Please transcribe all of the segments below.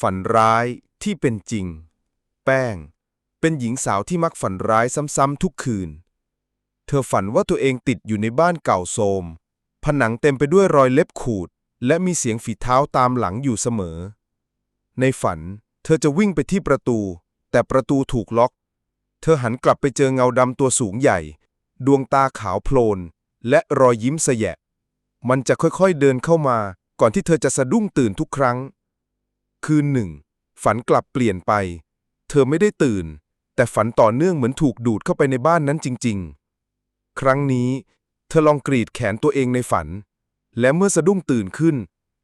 ฝันร้ายที่เป็นจริง แป้ง เป็นหญิงสาวที่มักฝันร้ายซ้ำๆทุกคืน เธอฝันว่าตัวเองติดอยู่ในบ้านเก่าโทรมผนังเต็มไปด้วยรอยเล็บขูด และมีเสียงฝีเท้าตามหลังอยู่เสมอ ในฝัน เธอจะวิ่งไปที่ประตู แต่ประตูถูกล็อก เธอหันกลับไปเจอเงาดำตัวสูงใหญ่ ดวงตาขาวโพลน และรอยยิ้มแสยะ มันจะค่อยๆเดินเข้ามา ก่อนที่เธอจะสะดุ้งตื่นทุกครั้ง คืนหนึ่ง ฝันกลับเปลี่ยนไป เธอไม่ได้ตื่น แต่ฝันต่อเนื่องเหมือนถูกดูดเข้าไปในบ้านนั้นจริง ๆ ครั้งนี้ เธอลองกรีดแขนตัวเองในฝัน และเมื่อสะดุ้งตื่นขึ้น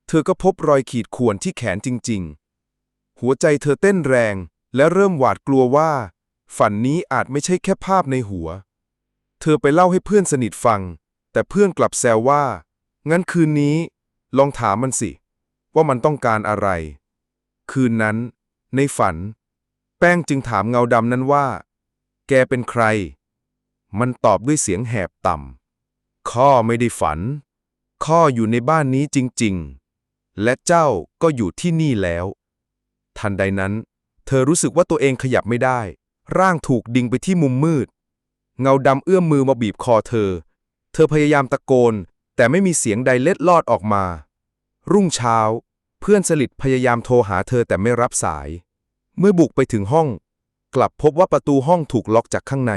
เธอก็พบรอยขีดข่วนที่แขนจริง ๆ หัวใจเธอเต้นแรง และเริ่มหวาดกลัวว่า ฝันนี้อาจไม่ใช่แค่ภาพในหัว เธอไปเล่าให้เพื่อนสนิทฟัง แต่เพื่อนกลับแซวว่า งั้นคืนนี้ ลองถามมันสิว่ามันต้องการอะไร คืนนั้น ในฝัน แป้งจึงถามเงาดำนั้นว่า แกเป็นใคร มันตอบด้วยเสียงแหบต่ำข้อไม่ได้ฝัน ข้ออยู่ในบ้านนี้จริง ๆ และเจ้าก็อยู่ที่นี่แล้ว ทันใดนั้น เธอรู้สึกว่าตัวเองขยับไม่ได้ ร่างถูกดิ่งไปที่มุมมืด เงาดำเอื้อมมือมาบีบคอเธอ เธอพยายามตะโกน แต่ไม่มีเสียงใดเล็ดลอดออกมา รุ่งเช้า เพื่อนสนิทพยายามโทรหาเธอแต่ไม่รับสาย เมื่อบุกไปถึงห้อง กลับพบว่าประตูห้องถูกล็อกจากข้างใน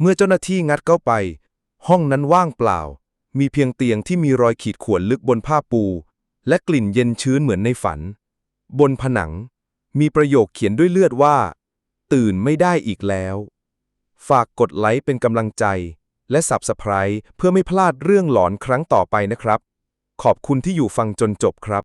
เมื่อเจ้าหน้าที่งัดเข้าไป ห้องนั้นว่างเปล่า มีเพียงเตียงที่มีรอยขีดข่วนลึกบนผ้าปู และกลิ่นเย็นชื้นเหมือนในฝัน บนผนัง มีประโยคเขียนด้วยเลือดว่า ตื่นไม่ได้อีกแล้ว ฝากกดไลค์เป็นกำลังใจ และ Subscribe เพื่อไม่พลาดเรื่องหลอนครั้งต่อไปนะครับ ขอบคุณที่อยู่ฟังจนจบครับ